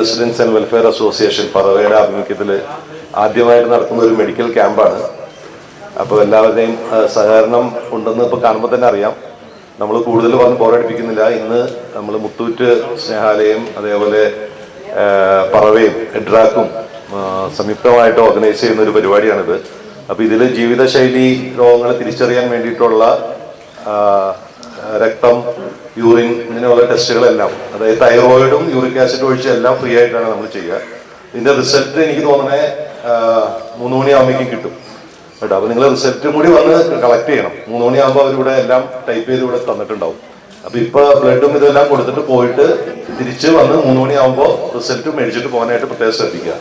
Residence and welfare association പറവയുടെ ആഭിമുഖ്യത്തിൽ ആദ്യമായിട്ട് നടത്തുന്ന ഒരു മെഡിക്കൽ ക്യാമ്പാണ്. അപ്പോൾ എല്ലാവരുടെയും സഹകരണം ഉണ്ടെന്ന് ഇപ്പോൾ കാണുമ്പോൾ തന്നെ അറിയാം. നമ്മൾ കൂടുതൽ വന്ന് പോരടിപ്പിക്കുന്നില്ല ഇന്ന് നമ്മൾ മുത്തൂറ്റ് സ്നേഹാലയം അതേപോലെ പറവയും എഡ്രാക്കും സംയുക്തമായിട്ട് ഓർഗനൈസ് ചെയ്യുന്ന ഒരു പരിപാടിയാണിത്. അപ്പോൾ ഇതിൽ ജീവിതശൈലി രോഗങ്ങളെ തിരിച്ചറിയാൻ വേണ്ടിയിട്ടുള്ള രക്തം യൂറിൻ ഇങ്ങനെയുള്ള ടെസ്റ്റുകളെല്ലാം അതായത് തൈറോയിഡും യൂറിക് ആസിഡ് ഒഴിച്ച് എല്ലാം ഫ്രീ ആയിട്ടാണ് നമ്മൾ ചെയ്യുക. ഇതിന്റെ റിസൾട്ട് എനിക്ക് തോന്നണേ മൂന്ന് മണിയാകുമ്പോഴേക്കും കിട്ടും. കേട്ടോ അപ്പൊ നിങ്ങൾ റിസൾട്ടും കൂടി വന്ന് കളക്ട് ചെയ്യണം. മൂന്ന് മണിയാകുമ്പോൾ അവരിവിടെ എല്ലാം ടൈപ്പ് ചെയ്ത് ഇവിടെ തന്നിട്ടുണ്ടാവും. അപ്പൊ ഇപ്പൊ ബ്ലഡും ഇതെല്ലാം കൊടുത്തിട്ട് പോയിട്ട് തിരിച്ച് വന്ന് മൂന്ന് മണിയാകുമ്പോൾ റിസൾട്ട് മേടിച്ചിട്ട് പോകാനായിട്ട് പ്രത്യേകം ശ്രദ്ധിക്കുക.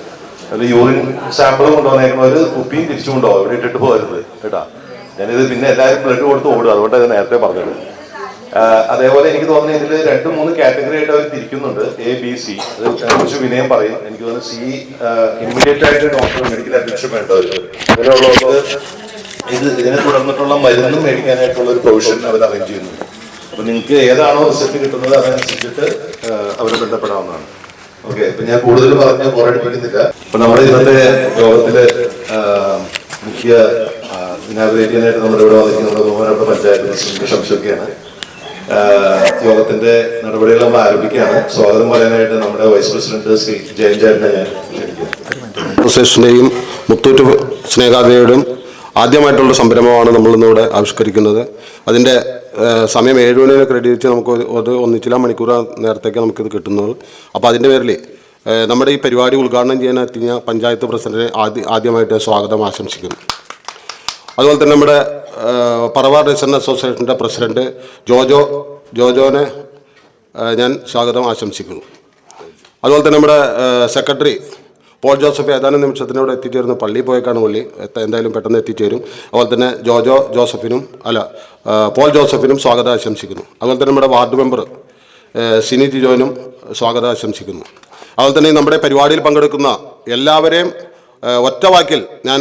അതിൽ യൂറിൻ സാമ്പിൾ കൊണ്ടുവന്നേക്കുന്നവർ കുപ്പിയും തിരിച്ചു കൊണ്ടുപോകും. ഇവിടെ ഇട്ടിട്ട് പോകരുത്. കേട്ടാ ഞാനിത് പിന്നെ എല്ലാവരും ബ്ലഡ് കൊടുത്ത് ഓടും. അതുകൊണ്ട് ഇത് നേരത്തെ പറഞ്ഞത്. അതേപോലെ എനിക്ക് തോന്നുന്നത് ഇതിൽ രണ്ട് മൂന്ന് കാറ്റഗറി ആയിട്ട് അവർ തിരിക്കുന്നുണ്ട്. എ ബി സി കുറിച്ച് വിനയം പറയും. എനിക്ക് തോന്നുന്നു സി ഇമ്മീഡിയറ്റ് ആയിട്ട് ഡോക്ടർ മെഡിക്കൽ അറ്റൻഷൻ വേണ്ടവർ ഇത് ഇതിനെ തുടർന്നിട്ടുള്ള മരുന്നും മേടിക്കാനായിട്ടുള്ള ഒരു പ്രൊവിഷൻ അവർ അറേഞ്ച് ചെയ്യുന്നുണ്ട്. അപ്പൊ നിങ്ങൾക്ക് ഏതാണോ റിസൾട്ട് കിട്ടുന്നത് അതനുസരിച്ചിട്ട് അവരെ ബന്ധപ്പെടാവുന്നതാണ്. ഓക്കെ ഇപ്പൊ ഞാൻ കൂടുതൽ പറഞ്ഞ് പോരാടിപ്പിക്കുന്നില്ല അപ്പൊ നമ്മുടെ ഇന്നത്തെ യോഗത്തിൽ ആ, മുഖ്യ ഇനാഗ്രേറ്റിയനായിട്ട് നമ്മുടെ ഇവിടെ വന്നിരിക്കുന്നത് ബഹുമാനപ്പെട്ട പഞ്ചായത്ത് ശംസൊക്കെയാണ് യോഗത്തിന്റെ നടപടികൾ നമ്മൾ ആരംഭിക്കുകയാണ്. സ്വാഗതം പറയാനായിട്ട് നമ്മുടെ വൈസ് പ്രസിഡന്റ് ശ്രീ ജയൻ ചേട്ടനെ ഞാൻ ക്ഷണിക്കുക അസോസിയേഷന്റെയും മുത്തൂറ്റ് സ്നേഹാലയുടെയും ആദ്യമായിട്ടുള്ള സംരംഭമാണ് നമ്മൾ ഇന്നിവിടെ ആവിഷ്കരിക്കുന്നത്. അതിന്റെ സമയം ഏഴ് മണിനെ ക്രെഡിറ്റ് നമുക്ക് ഒരു ഒന്നിച്ചില മണിക്കൂർ നേരത്തേക്ക് നമുക്കിത് കിട്ടുന്നത്. അപ്പോൾ അതിന്റെ പേരിൽ നമ്മുടെ ഈ പരിപാടി ഉദ്ഘാടനം ചെയ്യാൻ എത്തിയ പഞ്ചായത്ത് പ്രസിഡന്റിനെ ആദ്യ ആദ്യമായിട്ട് സ്വാഗതം ആശംസിക്കുന്നു. അതുപോലെ തന്നെ നമ്മുടെ ഏഹ്, പറവ റെസിഡന്റ് അസോസിയേഷന്റെ പ്രസിഡന്റ് ജോജോ ജോജോനെ ഞാൻ സ്വാഗതം ആശംസിക്കുന്നു. അതുപോലെ തന്നെ നമ്മുടെ സെക്രട്ടറി പോൾ ജോസഫ് ഏതാനും നിമിഷത്തിനോട് എത്തിച്ചേരുന്ന. പള്ളി പോയേക്കാണ് പുള്ളി. എന്തായാലും പെട്ടെന്ന് എത്തിച്ചേരും. അതുപോലെ തന്നെ ജോജോ ജോസഫിനും അല്ല പോൾ ജോസഫിനും സ്വാഗതം ആശംസിക്കുന്നു. അതുപോലെ തന്നെ നമ്മുടെ വാർഡ് മെമ്പർ സിനി ജിജോനും സ്വാഗതം ആശംസിക്കുന്നു. അതുപോലെ തന്നെ നമ്മുടെ പരിപാടിയിൽ പങ്കെടുക്കുന്ന എല്ലാവരെയും ഒറ്റവാക്കിൽ ഒറ്റ വാക്കിൽ ഞാൻ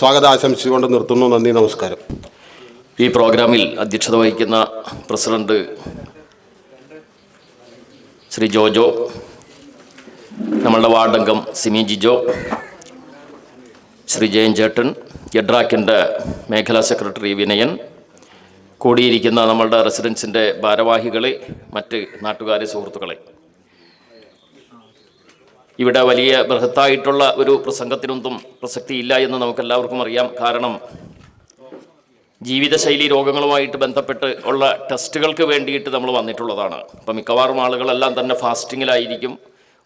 സ്വാഗതം ആശംസിച്ചുകൊണ്ട് നിർത്തുന്നു. നന്ദി നമസ്കാരം. ഈ പ്രോഗ്രാമിൽ അധ്യക്ഷത വഹിക്കുന്ന പ്രസിഡന്റ് ശ്രീ ജോജോ നമ്മളുടെ വാർഡംഗം സിമി ജിജോ ശ്രീ ജയൻ ചേട്ടൻ എഡ്രാക്കിന്റെ മേഖലാ സെക്രട്ടറി വിനയൻ കൂടിയിരിക്കുന്ന നമ്മളുടെ റെസിഡൻസിന്റെ ഭാരവാഹികളെ മറ്റ് നാട്ടുകാരെ സുഹൃത്തുക്കളെ. ഇവിടെ വലിയ ബൃഹത്തായിട്ടുള്ള ഒരു പ്രസംഗത്തിനൊന്നും പ്രസക്തിയില്ല എന്ന് നമുക്കെല്ലാവർക്കും അറിയാം. കാരണം ജീവിതശൈലി രോഗങ്ങളുമായിട്ട് ബന്ധപ്പെട്ട് ഉള്ള ടെസ്റ്റുകൾക്ക് വേണ്ടിയിട്ട് നമ്മൾ വന്നിട്ടുള്ളതാണ്. അപ്പം മിക്കവാറും ആളുകളെല്ലാം തന്നെ ഫാസ്റ്റിങ്ങിലായിരിക്കും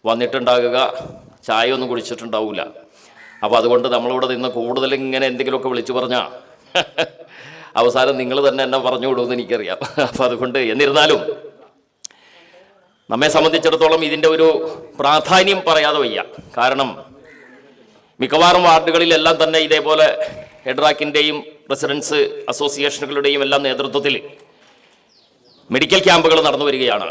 വന്നിട്ടുണ്ടാകുക. ചായ ഒന്നും കുടിച്ചിട്ടുണ്ടാവില്ല അപ്പോൾ അതുകൊണ്ട് നമ്മളിവിടെ നിന്ന് കൂടുതൽ ഇങ്ങനെ എന്തെങ്കിലുമൊക്കെ വിളിച്ചു പറഞ്ഞാൽ അവസാനം നിങ്ങൾ തന്നെ എന്നെ പറഞ്ഞു വിടുമെന്ന് എനിക്കറിയാം. അപ്പോൾ അതുകൊണ്ട് എന്നിരുന്നാലും നമ്മെ സംബന്ധിച്ചിടത്തോളം ഇതിന്റെ ഒരു പ്രാധാന്യം പറയാതെ വയ്യ. കാരണം മിക്കവാറും വാർഡുകളിലെല്ലാം തന്നെ ഇതേപോലെ എഡ്രാക്കിന്റെയും റെസിഡൻസ് അസോസിയേഷനുകളുടെയും എല്ലാം നേതൃത്വത്തിൽ മെഡിക്കൽ ക്യാമ്പുകൾ നടന്നു വരികയാണ്.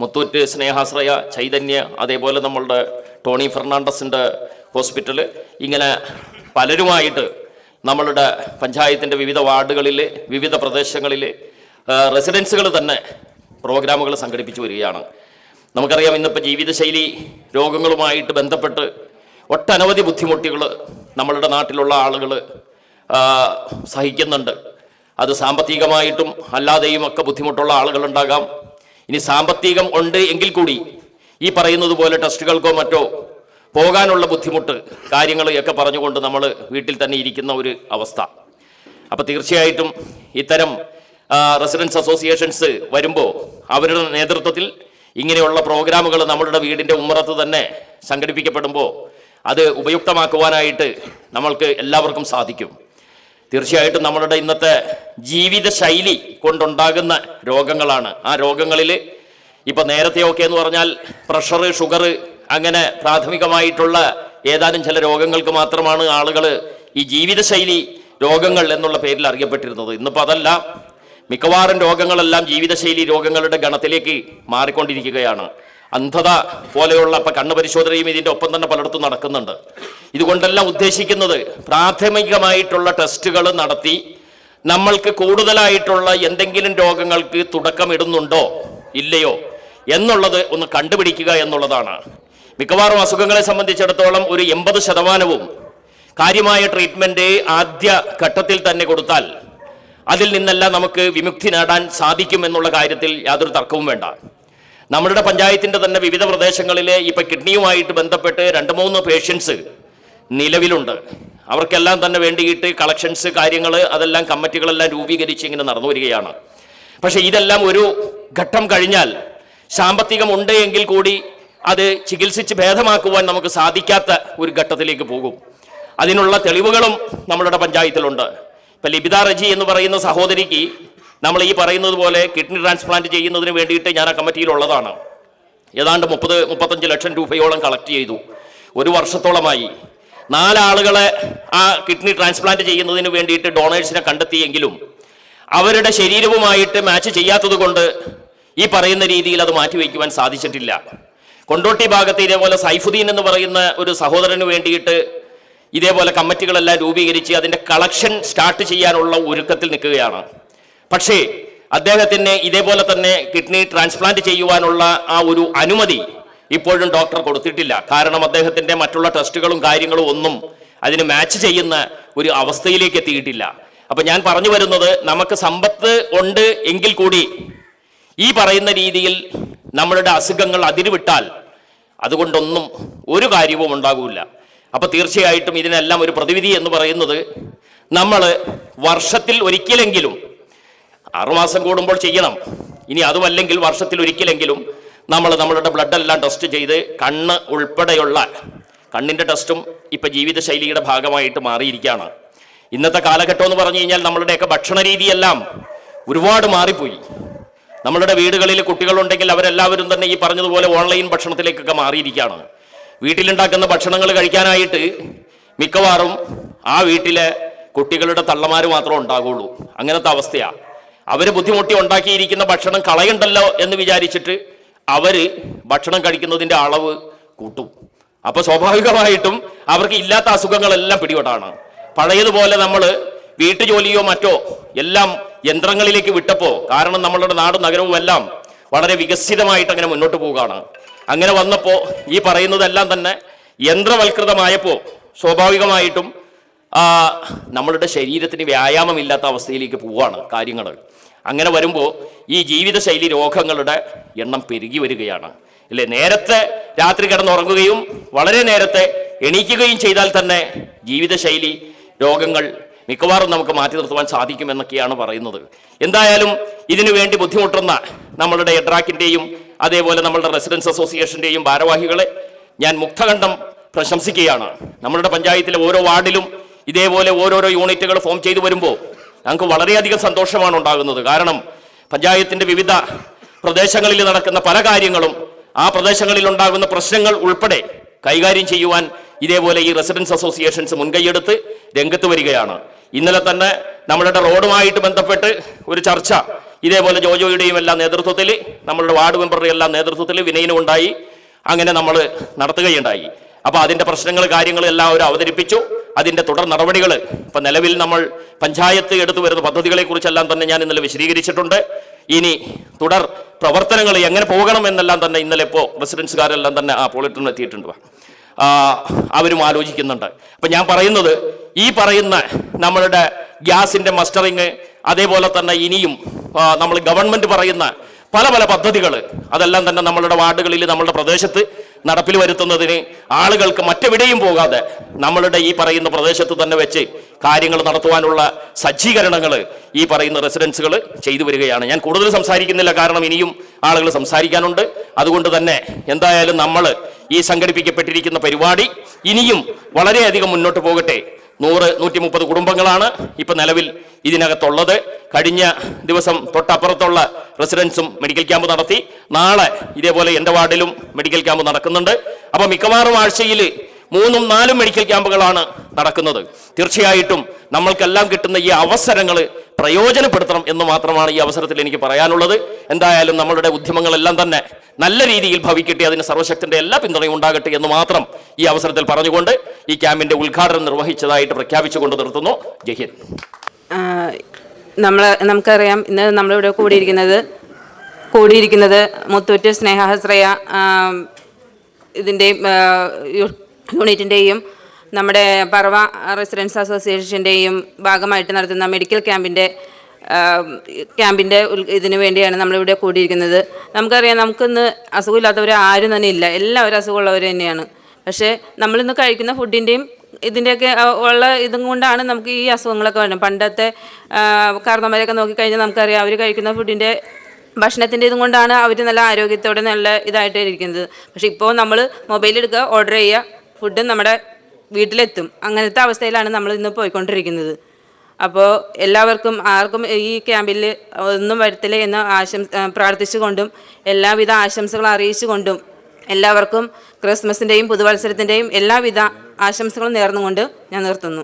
മുത്തൂറ്റ് സ്നേഹാശ്രയ ചൈതന്യ അതേപോലെ നമ്മളുടെ ടോണി ഫെർണാണ്ടസിന്റെ ഹോസ്പിറ്റൽ. ഇങ്ങനെ പലരുമായിട്ട് നമ്മളുടെ പഞ്ചായത്തിന്റെ വിവിധ വാർഡുകളിൽ വിവിധ പ്രദേശങ്ങളിൽ റെസിഡൻസുകൾ തന്നെ പ്രോഗ്രാമുകൾ സംഘടിപ്പിച്ചു വരികയാണ്. നമുക്കറിയാം ഇന്നിപ്പോൾ ജീവിതശൈലി രോഗങ്ങളുമായിട്ട് ബന്ധപ്പെട്ട് ഒട്ടനവധി ബുദ്ധിമുട്ടുകൾ നമ്മളുടെ നാട്ടിലുള്ള ആളുകൾ സഹിക്കുന്നുണ്ട്. അത് സാമ്പത്തികമായിട്ടും അല്ലാതെയും ഒക്കെ ബുദ്ധിമുട്ടുള്ള ആളുകളുണ്ടാകാം. ഇനി സാമ്പത്തികം ഉണ്ട് എങ്കിൽ കൂടി ഈ പറയുന്നത് പോലെ ടെസ്റ്റുകൾക്കോ മറ്റോ പോകാനുള്ള ബുദ്ധിമുട്ട് കാര്യങ്ങൾ ഒക്കെ പറഞ്ഞുകൊണ്ട് നമ്മൾ വീട്ടിൽ തന്നെ ഇരിക്കുന്ന ഒരു അവസ്ഥ. അപ്പോൾ തീർച്ചയായിട്ടും ഇത്തരം റെസിഡൻസ് അസോസിയേഷൻസ് വരുമ്പോൾ അവരുടെ നേതൃത്വത്തിൽ ഇങ്ങനെയുള്ള പ്രോഗ്രാമുകൾ നമ്മളുടെ വീടിന്റെ ഉമ്മറത്ത് തന്നെ സംഘടിപ്പിക്കപ്പെടുമ്പോൾ അത് ഉപയുക്തമാക്കുവാനായിട്ട് നമ്മൾക്ക് എല്ലാവർക്കും സാധിക്കും. തീർച്ചയായിട്ടും നമ്മളുടെ ഇന്നത്തെ ജീവിത ശൈലി കൊണ്ടുണ്ടാകുന്ന രോഗങ്ങളാണ്. ആ രോഗങ്ങളിൽ ഇപ്പം നേരത്തെയൊക്കെ എന്ന് പറഞ്ഞാൽ പ്രഷർ ഷുഗർ അങ്ങനെ പ്രാഥമികമായിട്ടുള്ള ഏതാനും ചില രോഗങ്ങൾക്ക് മാത്രമാണ് ആളുകൾ ഈ ജീവിതശൈലി രോഗങ്ങൾ എന്നുള്ള പേരിൽ അറിയപ്പെട്ടിരുന്നത്. ഇന്നിപ്പോൾ അതല്ല മിക്കവാറും രോഗങ്ങളെല്ലാം ജീവിതശൈലി രോഗങ്ങളുടെ ഗണത്തിലേക്ക് മാറിക്കൊണ്ടിരിക്കുകയാണ്. അന്ധത പോലെയുള്ള ഇപ്പം കണ്ണ് പരിശോധനയും ഇതിന്റെ ഒപ്പം തന്നെ പലയിടത്തും നടക്കുന്നുണ്ട്. ഇതുകൊണ്ടെല്ലാം ഉദ്ദേശിക്കുന്നത് പ്രാഥമികമായിട്ടുള്ള ടെസ്റ്റുകൾ നടത്തി നമ്മൾക്ക് കൂടുതലായിട്ടുള്ള എന്തെങ്കിലും രോഗങ്ങൾക്ക് തുടക്കമിടുന്നുണ്ടോ ഇല്ലയോ എന്നുള്ളത് ഒന്ന് കണ്ടുപിടിക്കുക എന്നുള്ളതാണ്. മിക്കവാറും അസുഖങ്ങളെ സംബന്ധിച്ചിടത്തോളം ഒരു എൺപത് ശതമാനവും കാര്യമായ ട്രീറ്റ്മെന്റ് ആദ്യ ഘട്ടത്തിൽ തന്നെ കൊടുത്താൽ അതിൽ നിന്നെല്ലാം നമുക്ക് വിമുക്തി നേടാൻ സാധിക്കും എന്നുള്ള കാര്യത്തിൽ യാതൊരു തർക്കവും വേണ്ട. നമ്മളുടെ പഞ്ചായത്തിന്റെ തന്നെ വിവിധ പ്രദേശങ്ങളിലെ ഇപ്പം കിഡ്നിയുമായിട്ട് ബന്ധപ്പെട്ട് രണ്ട് മൂന്ന് പേഷ്യൻസ് നിലവിലുണ്ട്. അവർക്കെല്ലാം തന്നെ വേണ്ടിയിട്ട് കളക്ഷൻസ് കാര്യങ്ങൾ അതെല്ലാം കമ്മിറ്റികളെല്ലാം രൂപീകരിച്ച് ഇങ്ങനെ നടന്നു വരികയാണ്. പക്ഷേ ഇതെല്ലാം ഒരു ഘട്ടം കഴിഞ്ഞാൽ സാമ്പത്തികം ഉണ്ട് എങ്കിൽ കൂടി അത് ചികിത്സിച്ച് ഭേദമാക്കുവാൻ നമുക്ക് സാധിക്കാത്ത ഒരു ഘട്ടത്തിലേക്ക് പോകും. അതിനുള്ള തെളിവുകളും നമ്മളുടെ പഞ്ചായത്തിലുണ്ട്. ഇപ്പം ലിബിത റജി എന്ന് പറയുന്ന സഹോദരിക്ക് നമ്മൾ ഈ പറയുന്നത് പോലെ കിഡ്നി ട്രാൻസ്പ്ലാന്റ് ചെയ്യുന്നതിന് വേണ്ടിയിട്ട് ഞാൻ ആ കമ്മിറ്റിയിലുള്ളതാണ്. ഏതാണ്ട് മുപ്പത് മുപ്പത്തഞ്ച് ലക്ഷം രൂപയോളം കളക്ട് ചെയ്തു. ഒരു വർഷത്തോളമായി. നാലാളുകളെ ആ കിഡ്നി ട്രാൻസ്പ്ലാന്റ് ചെയ്യുന്നതിന് വേണ്ടിയിട്ട് ഡോണേഴ്സിനെ കണ്ടെത്തിയെങ്കിലും അവരുടെ ശരീരവുമായിട്ട് മാച്ച് ചെയ്യാത്തത് കൊണ്ട് ഈ പറയുന്ന രീതിയിൽ അത് മാറ്റിവെക്കുവാൻ സാധിച്ചിട്ടില്ല. കൊണ്ടോട്ടി ഭാഗത്ത് ഇതേപോലെ സൈഫുദ്ദീൻ എന്ന് പറയുന്ന ഒരു സഹോദരന് വേണ്ടിയിട്ട് ഇതേപോലെ കമ്മിറ്റികളെല്ലാം രൂപീകരിച്ച് അതിന്റെ കളക്ഷൻ സ്റ്റാർട്ട് ചെയ്യാനുള്ള ഒരുക്കത്തിൽ നിൽക്കുകയാണ്. പക്ഷേ അദ്ദേഹത്തിന് ഇതേപോലെ തന്നെ കിഡ്നി ട്രാൻസ്പ്ലാന്റ് ചെയ്യുവാനുള്ള ആ ഒരു അനുമതി ഇപ്പോഴും ഡോക്ടർ കൊടുത്തിട്ടില്ല. കാരണം അദ്ദേഹത്തിന്റെ മറ്റുള്ള ടെസ്റ്റുകളും കാര്യങ്ങളും ഒന്നും അതിന് മാച്ച് ചെയ്യുന്ന ഒരു അവസ്ഥയിലേക്ക് എത്തിയിട്ടില്ല. അപ്പൊ ഞാൻ പറഞ്ഞു വരുന്നത് നമുക്ക് സമ്പത്ത് ഉണ്ട് എങ്കിൽ കൂടി ഈ പറയുന്ന രീതിയിൽ നമ്മളുടെ അസുഖങ്ങൾ അതിരുവിട്ടാൽ അതുകൊണ്ടൊന്നും ഒരു കാര്യവും ഉണ്ടാകില്ല. അപ്പൊ തീർച്ചയായിട്ടും ഇതിനെല്ലാം ഒരു പ്രതിവിധി എന്ന് പറയുന്നത് നമ്മൾ വർഷത്തിൽ ഒരിക്കലെങ്കിലും ആറുമാസം കൂടുമ്പോൾ ചെയ്യണം. ഇനി അതുമല്ലെങ്കിൽ വർഷത്തിൽ ഒരിക്കലെങ്കിലും നമ്മൾ നമ്മളുടെ ബ്ലഡ് എല്ലാം ടെസ്റ്റ് ചെയ്ത് കണ്ണ് ഉൾപ്പെടെയുള്ള കണ്ണിന്റെ ടെസ്റ്റും ഇപ്പം ജീവിതശൈലിയുടെ ഭാഗമായിട്ട് മാറിയിരിക്കുകയാണ്. ഇന്നത്തെ കാലഘട്ടം എന്ന് പറഞ്ഞു കഴിഞ്ഞാൽ നമ്മളുടെയൊക്കെ ഭക്ഷണ രീതിയെല്ലാം ഒരുപാട് മാറിപ്പോയി. നമ്മളുടെ വീടുകളിൽ കുട്ടികളുണ്ടെങ്കിൽ അവരെല്ലാവരും തന്നെ ഈ പറഞ്ഞതുപോലെ ഓൺലൈൻ ഭക്ഷണത്തിലേക്കൊക്കെ മാറിയിരിക്കുകയാണ്. വീട്ടിലുണ്ടാക്കുന്ന ഭക്ഷണങ്ങൾ കഴിക്കാനായിട്ട് മിക്കവാറും ആ വീട്ടിലെ കുട്ടികളുടെ തള്ളമാർ മാത്രമേ ഉണ്ടാകുള്ളൂ അങ്ങനത്തെ അവസ്ഥയാണ് അവർ ബുദ്ധിമുട്ടി ഉണ്ടാക്കിയിരിക്കുന്ന ഭക്ഷണം കളയണ്ടല്ലോ എന്ന് വിചാരിച്ചിട്ട് അവർ ഭക്ഷണം കഴിക്കുന്നതിന്റെ അളവ് കൂട്ടും. അപ്പൊ സ്വാഭാവികമായിട്ടും അവർക്ക് ഇല്ലാത്ത അസുഖങ്ങളെല്ലാം പിടിപെട്ടാണ്. പഴയതുപോലെ നമ്മൾ വീട്ടുജോലിയോ മറ്റോ എല്ലാം യന്ത്രങ്ങളിലേക്ക് വിട്ടപ്പോ കാരണം നമ്മളുടെ നാടും നഗരവും എല്ലാം വളരെ വികസിതമായിട്ട് അങ്ങനെ മുന്നോട്ട് പോവുകയാണ്. അങ്ങനെ വന്നപ്പോൾ ഈ പറയുന്നതെല്ലാം തന്നെ യന്ത്രവൽകൃതമായപ്പോൾ സ്വാഭാവികമായിട്ടും നമ്മളുടെ ശരീരത്തിന് വ്യായാമമില്ലാത്ത അവസ്ഥയിലേക്ക് പോവാണ് കാര്യങ്ങൾ. അങ്ങനെ വരുമ്പോൾ ഈ ജീവിതശൈലി രോഗങ്ങളുടെ എണ്ണം പെരുകി വരികയാണ്. അല്ലേ നേരത്തെ രാത്രി കിടന്നുറങ്ങുകയും വളരെ നേരത്തെ എണീക്കുകയും ചെയ്താൽ തന്നെ ജീവിതശൈലി രോഗങ്ങൾ മിക്കവാറും നമുക്ക് മാറ്റി നിർത്തുവാൻ സാധിക്കുമെന്നൊക്കെയാണ് പറയുന്നത്. എന്തായാലും ഇതിനു വേണ്ടി ബുദ്ധിമുട്ടുന്ന നമ്മളുടെ എഡ്രാക്കിന്റെയും അതേപോലെ നമ്മളുടെ റെസിഡൻസ് അസോസിയേഷന്റെയും ഭാരവാഹികളെ ഞാൻ മുക്തകണ്ഠം പ്രശംസിക്കുകയാണ്. നമ്മളുടെ പഞ്ചായത്തിലെ ഓരോ വാർഡിലും ഇതേപോലെ ഓരോരോ യൂണിറ്റുകൾ ഫോം ചെയ്തു വരുമ്പോൾ ഞങ്ങൾക്ക് വളരെയധികം സന്തോഷമാണ് ഉണ്ടാകുന്നത്. കാരണം പഞ്ചായത്തിന്റെ വിവിധ പ്രദേശങ്ങളിൽ നടക്കുന്ന പല കാര്യങ്ങളും ആ പ്രദേശങ്ങളിൽ ഉണ്ടാകുന്ന പ്രശ്നങ്ങൾ ഉൾപ്പെടെ കൈകാര്യം ചെയ്യുവാൻ ഇതേപോലെ ഈ റെസിഡൻസ് അസോസിയേഷൻസ് മുൻകൈയെടുത്ത് രംഗത്ത് വരികയാണ്. ഇന്നലെ തന്നെ നമ്മളുടെ റോഡുമായിട്ട് ബന്ധപ്പെട്ട് ഒരു ചർച്ച ഇതേപോലെ ജോജോയുടെയും എല്ലാം നേതൃത്വത്തിൽ നമ്മളുടെ വാർഡ് മെമ്പറുടെ എല്ലാം നേതൃത്വത്തിൽ വിനയനം ഉണ്ടായി അങ്ങനെ നമ്മൾ നടത്തുകയുണ്ടായി. അപ്പൊ അതിന്റെ പ്രശ്നങ്ങൾ കാര്യങ്ങൾ എല്ലാം അവർ അവതരിപ്പിച്ചു. അതിന്റെ തുടർ നടപടികൾ ഇപ്പൊ നിലവിൽ നമ്മൾ പഞ്ചായത്ത് എടുത്തു വരുന്ന പദ്ധതികളെ കുറിച്ചെല്ലാം തന്നെ ഞാൻ ഇന്നലെ വിശദീകരിച്ചിട്ടുണ്ട്. ഇനി തുടർ പ്രവർത്തനങ്ങൾ എങ്ങനെ പോകണം എന്നെല്ലാം തന്നെ ഇന്നലെ ഇപ്പോൾ റെസിഡൻസുകാരെല്ലാം തന്നെ ആ പോളിറ്റിന് എത്തിയിട്ടുണ്ട്. അവരും ആലോചിക്കുന്നുണ്ട്. അപ്പൊ ഞാൻ പറയുന്നത് ഈ പറയുന്ന നമ്മളുടെ ഗ്യാസിന്റെ മസ്റ്ററിങ് അതേപോലെ തന്നെ ഇനിയും നമ്മൾ ഗവൺമെന്റ് പറയുന്ന പല പല പദ്ധതികൾ അതെല്ലാം തന്നെ നമ്മളുടെ വാർഡുകളിൽ നമ്മളുടെ പ്രദേശത്ത് നടപ്പിൽ വരുത്തുന്നതിന് ആളുകൾക്ക് മറ്റെവിടെയും പോകാതെ നമ്മളുടെ ഈ പറയുന്ന പ്രദേശത്ത് തന്നെ വെച്ച് കാര്യങ്ങൾ നടത്തുവാനുള്ള സജ്ജീകരണങ്ങൾ ഈ പറയുന്ന റെസിഡൻസുകൾ ചെയ്തു വരികയാണ്. ഞാൻ കൂടുതൽ സംസാരിക്കുന്നില്ല കാരണം ഇനിയും ആളുകൾ സംസാരിക്കാനുണ്ട്. അതുകൊണ്ട് തന്നെ എന്തായാലും നമ്മൾ ഈ സംഘടിപ്പിക്കപ്പെട്ടിരിക്കുന്ന പരിപാടി ഇനിയും വളരെയധികം മുന്നോട്ട് പോകട്ടെ. നൂറ് നൂറ്റി മുപ്പത് കുടുംബങ്ങളാണ് ഇപ്പൊ നിലവിൽ ഇതിനകത്തുള്ളത്. കഴിഞ്ഞ ദിവസം തൊട്ടപ്പുറത്തുള്ള റെസിഡൻസും മെഡിക്കൽ ക്യാമ്പ് നടത്തി. നാളെ ഇതേപോലെ എന്റെ വാർഡിലും മെഡിക്കൽ ക്യാമ്പ് നടക്കുന്നുണ്ട്. അപ്പൊ മിക്കവാറും ആഴ്ചയിൽ മൂന്നും നാലും മെഡിക്കൽ ക്യാമ്പുകളാണ് നടക്കുന്നത്. തീർച്ചയായിട്ടും നമ്മൾക്കെല്ലാം കിട്ടുന്ന ഈ അവസരങ്ങൾ പ്രയോജനപ്പെടുത്തണം എന്ന് മാത്രമാണ് ഈ അവസരത്തിൽ എനിക്ക് പറയാനുള്ളത്. എന്തായാലും നമ്മളുടെ ഉദ്യമങ്ങളെല്ലാം തന്നെ നല്ല രീതിയിൽ ഭവിക്കട്ടെ അതിന് സർവശക്തന്റെ എല്ലാ പിന്തുണയും ഉണ്ടാകട്ടെ എന്ന് മാത്രം ഈ അവസരത്തിൽ പറഞ്ഞുകൊണ്ട് ഈ ക്യാമ്പിന്റെ ഉദ്ഘാടനം നിർവഹിച്ചതായിട്ട് പ്രഖ്യാപിച്ചുകൊണ്ട് നിർത്തുന്നു. ജയ് ഹിന്ദ്. നമ്മൾ നമുക്കറിയാം ഇന്ന് നമ്മളിവിടെ കൂടിയിരിക്കുന്നത് കൂടിയിരിക്കുന്നത് മുത്തൂറ്റ് സ്നേഹാശ്രയ ഇതിന്റെയും യൂണിറ്റിന്റെയും നമ്മുടെ പർവ റെസിഡൻസ് അസോസിയേഷന്റെയും ഭാഗമായിട്ട് നടത്തുന്ന മെഡിക്കൽ ക്യാമ്പിന്റെ ക്യാമ്പിന്റെ ഇതിനു വേണ്ടിയാണ് നമ്മളിവിടെ കൂടിയിരിക്കുന്നത്. നമുക്കറിയാം നമുക്കിന്ന് അസുഖമില്ലാത്തവർ ആരും തന്നെ ഇല്ല. എല്ലാവരും അസുഖമുള്ളവർ തന്നെയാണ്. പക്ഷേ നമ്മളിന്ന് കഴിക്കുന്ന ഫുഡിന്റെയും ഇതിന്റെയൊക്കെ ഉള്ള ഇതും കൊണ്ടാണ് നമുക്ക് ഈ അസുഖങ്ങളൊക്കെ വരുന്നത്. പണ്ടത്തെ കാരണവന്മാരെയൊക്കെ നോക്കിക്കഴിഞ്ഞാൽ നമുക്കറിയാം അവർ കഴിക്കുന്ന ഫുഡിന്റെ ഭക്ഷണത്തിന്റെ ഇതും കൊണ്ടാണ് അവർ നല്ല ആരോഗ്യത്തോടെ നല്ല ഇതായിട്ട് ഇരിക്കുന്നത്. പക്ഷേ ഇപ്പോൾ നമ്മൾ മൊബൈൽ എടുക്കുക ഓർഡർ ചെയ്യുക ഫുഡ് നമ്മുടെ വീട്ടിലെത്തും. അങ്ങനത്തെ അവസ്ഥയിലാണ് നമ്മൾ ഇന്ന് പോയിക്കൊണ്ടിരിക്കുന്നത്. അപ്പോൾ എല്ലാവർക്കും ആർക്കും ഈ ക്യാമ്പിൽ ഒന്നും വരുത്തില്ല എന്ന് ആശംസ പ്രാർത്ഥിച്ചുകൊണ്ടും എല്ലാവിധ ആശംസകൾ അറിയിച്ചുകൊണ്ടും എല്ലാവർക്കും ക്രിസ്മസിന്റെയും പുതുവത്സരത്തിന്റെയും എല്ലാവിധ ആശംസകളും നേർന്നുകൊണ്ട് ഞാൻ നിർത്തുന്നു.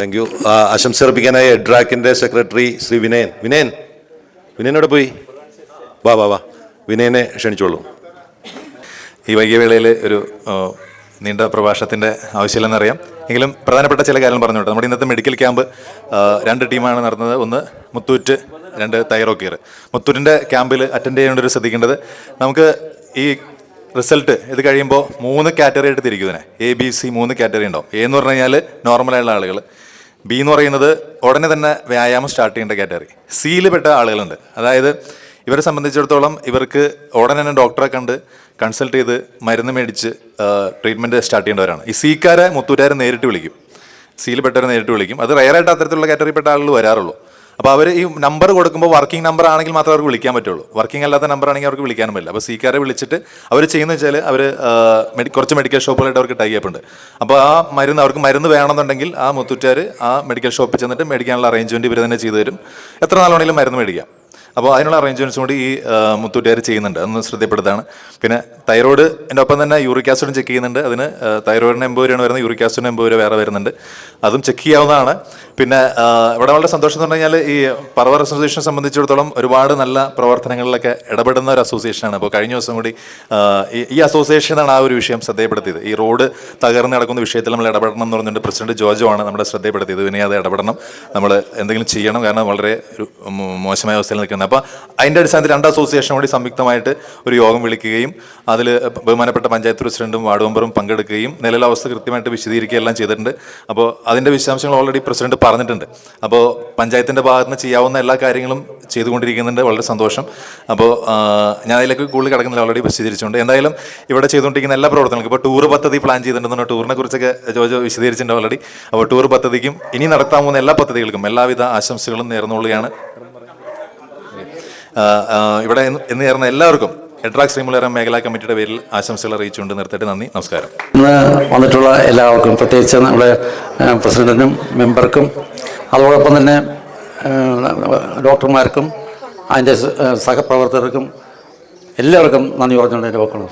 താങ്ക് യു ആശംസ അർപ്പിക്കാനായി എഡ്രാക്കിന്റെ സെക്രട്ടറി ശ്രീ വിനയൻ. വിനയൻ വിനയനോട് പോയി? വാ വാ വാ. വിനയനെ ക്ഷണിച്ചോളൂ. ഈ വൈകിയ വേളയിൽ ഒരു നീണ്ട പ്രഭാഷണത്തിന്റെ ആവശ്യമില്ലെന്നറിയാം. എങ്കിലും പ്രധാനപ്പെട്ട ചില കാര്യങ്ങൾ പറഞ്ഞോട്ടെ നമ്മുടെ ഇന്നത്തെ മെഡിക്കൽ ക്യാമ്പ് രണ്ട് ടീമാണ് നടന്നത്. ഒന്ന് മുത്തൂറ്റ് രണ്ട് തൈറോക്കിയർ മുത്തൂറ്റിന്റെ ക്യാമ്പിൽ അറ്റൻഡ് ചെയ്യേണ്ടവർ ശ്രദ്ധിക്കേണ്ടത് നമുക്ക് ഈ റിസൾട്ട് ഇത് കഴിയുമ്പോൾ മൂന്ന് കാറ്റഗറി ആയിട്ട് തിരിക്കുന്നതിനെ എ ബി സി മൂന്ന് കാറ്റഗറി ഉണ്ടാവും. എ എന്ന് പറഞ്ഞു കഴിഞ്ഞാൽ നോർമലായുള്ള ആളുകൾ ബി എന്ന് പറയുന്നത് ഉടനെ തന്നെ വ്യായാമം സ്റ്റാർട്ട് ചെയ്യേണ്ട കാറ്റഗറി. സിയിൽ പെട്ട ആളുകളുണ്ട്. അതായത് ഇവരെ സംബന്ധിച്ചിടത്തോളം ഇവർക്ക് ഉടനെ തന്നെ ഡോക്ടറെ കണ്ട് കൺസൾട്ട് ചെയ്ത് മരുന്ന് മേടിച്ച് ട്രീറ്റ്മെന്റ് സ്റ്റാർട്ട് ചെയ്യേണ്ടവരാണ്. ഈ സീക്കാരെ മുത്തൂരാരെ നേരിട്ട് വിളിക്കും. സീൽ പെട്ടവരെ നേരിട്ട് വിളിക്കും. അത് റയറായിട്ട് അത്തരത്തിലുള്ള കാറ്റഗറി പെട്ട ആളുകൾ വരാറുള്ളൂ. അപ്പോൾ അവർ ഈ നമ്പർ കൊടുക്കുമ്പോൾ വർക്കിംഗ് നമ്പർ ആണെങ്കിൽ മാത്രമേ അവർക്ക് വിളിക്കാൻ പറ്റുള്ളൂ. വർക്കിംഗ് അല്ലാത്ത നമ്പർ ആണെങ്കിൽ അവർക്ക് വിളിക്കാനും പറ്റില്ല. അപ്പോൾ സീക്കാരെ വിളിച്ചിട്ട് അവർ ചെയ്യുന്നത് വെച്ചാൽ അവർ കുറച്ച് മെഡിക്കൽ ഷോപ്പുകളായിട്ട് അവർക്ക് ടൈ അപ്പ് ഉണ്ട്. അപ്പോൾ ആ മരുന്ന് അവർക്ക് മരുന്ന് വേണമെന്നുണ്ടെങ്കിൽ ആ മുത്തൂറ്റാർ ആ മെഡിക്കൽ ഷോപ്പിൽ ചെന്നിട്ട് മേടിക്കാനുള്ള അറേഞ്ച്മെന്റ് ഇവർ തന്നെ ചെയ്തു തരും. എത്ര നാളാണെങ്കിലും മരുന്ന് മേടിക്കാം. അപ്പോൾ അതിനുള്ള അറേഞ്ച്മെന്റ്സും കൂടി ഈ മുത്തൂറ്റുകാർ ചെയ്യുന്നുണ്ട്. അതൊന്ന് ശ്രദ്ധപ്പെടുത്താണ് പിന്നെ തൈറോയ്ഡ് എന്റെ ഒപ്പം തന്നെ യൂറിക് ആസിഡും ചെക്ക് ചെയ്യുന്നുണ്ട്. അതിന് തൈറോയിഡിന് എൺപത് രൂപയാണ് വരുന്നത്. യൂറിക് ആസിഡിന് എൺപത് രൂപ വേറെ വരുന്നുണ്ട്. അതും ചെക്ക് ചെയ്യാവുന്നതാണ്. പിന്നെ ഇവിടെ വളരെ സന്തോഷം എന്ന് പറഞ്ഞാൽ ഈ പർവർ അസോസിയേഷനെ സംബന്ധിച്ചിടത്തോളം ഒരുപാട് നല്ല പ്രവർത്തനങ്ങളിലൊക്കെ ഇടപെടുന്ന ഒരു അസോസിയേഷനാണ് അപ്പോൾ കഴിഞ്ഞ ദിവസം കൂടി ഈ- അസോസിയേഷനാണ് ആ ഒരു വിഷയം ശ്രദ്ധയപ്പെടുത്തിയത് ഈ റോഡ് തകർന്ന് നടക്കുന്ന വിഷയത്തിൽ നമ്മൾ ഇടപെടണം എന്ന് പറഞ്ഞിട്ട് പ്രസിഡന്റ് ജോജോ ആണ് നമ്മുടെ ശ്രദ്ധയപ്പെടുത്തിയത് ഇനി അത് ഇടപെടണം. നമ്മൾ എന്തെങ്കിലും ചെയ്യണം. കാരണം വളരെ മോശമായ അവസ്ഥയിൽ നിൽക്കുന്നത് അപ്പോൾ അതിന്റെ അടിസ്ഥാനത്തിൽ രണ്ട് അസോസിയേഷൻ കൂടി സംയുക്തമായിട്ട് ഒരു യോഗം വിളിക്കുകയും അതിൽ ബഹുമാനപ്പെട്ട പഞ്ചായത്ത് പ്രസിഡന്റും വാർഡ് മെമ്പറും പങ്കെടുക്കുകയും നിലവിലെ അവസ്ഥ കൃത്യമായിട്ട് വിശദീകരിക്കുകയെല്ലാം ചെയ്തിട്ടുണ്ട്. അപ്പോൾ അതിന്റെ വിശദാംശങ്ങൾ ഓൾറെഡി പ്രസിഡന്റ് പറഞ്ഞിട്ടുണ്ട്. അപ്പോൾ പഞ്ചായത്തിന്റെ ഭാഗത്ത് നിന്ന് ചെയ്യാവുന്ന എല്ലാ കാര്യങ്ങളും ചെയ്തുകൊണ്ടിരിക്കുന്നുണ്ട്. വളരെ സന്തോഷം. അപ്പോൾ ഞാൻ അതിലേക്ക് കൂടുതൽ കിടക്കുന്നില്ല ഓൾറെഡി വിശദീകരിച്ചുകൊണ്ട് എന്തായാലും ഇവിടെ ചെയ്തുകൊണ്ടിരിക്കുന്ന എല്ലാ പ്രവർത്തനങ്ങൾക്കും ഇപ്പോൾ ടൂർ പദ്ധതി പ്ലാൻ ചെയ്തിട്ടുണ്ടെന്ന് ടൂറിനെ കുറിച്ചൊക്കെ ജോജോ വിശദീകരിച്ചിട്ടുണ്ട് ഓൾറെഡി അപ്പോൾ ടൂർ പദ്ധതിക്കും ഇനി നടത്താൻ പോകുന്ന എല്ലാ പദ്ധതികൾക്കും എല്ലാവിധ ആശംസകളും നേർന്നുകൊള്ളുകയാണ്. ഇവിടെ ഇന്ന് ചേർന്ന എല്ലാവർക്കും എഡ്രാക് ശ്രീമുലരം മേഖലാ കമ്മിറ്റിയുടെ പേരിൽ ആശംസകൾ അറിയിച്ചുകൊണ്ട് നിർത്തിയിട്ട് നന്ദി നമസ്കാരം. ഇന്ന് വന്നിട്ടുള്ള എല്ലാവർക്കും പ്രത്യേകിച്ച് നമ്മുടെ പ്രസിഡന്റിനും മെമ്പർക്കും അതോടൊപ്പം തന്നെ ഡോക്ടർമാർക്കും അതിന്റെ സഹപ്രവർത്തകർക്കും എല്ലാവർക്കും നന്ദി പറഞ്ഞുകൊണ്ട് എന്റെ വാക്കുകൾ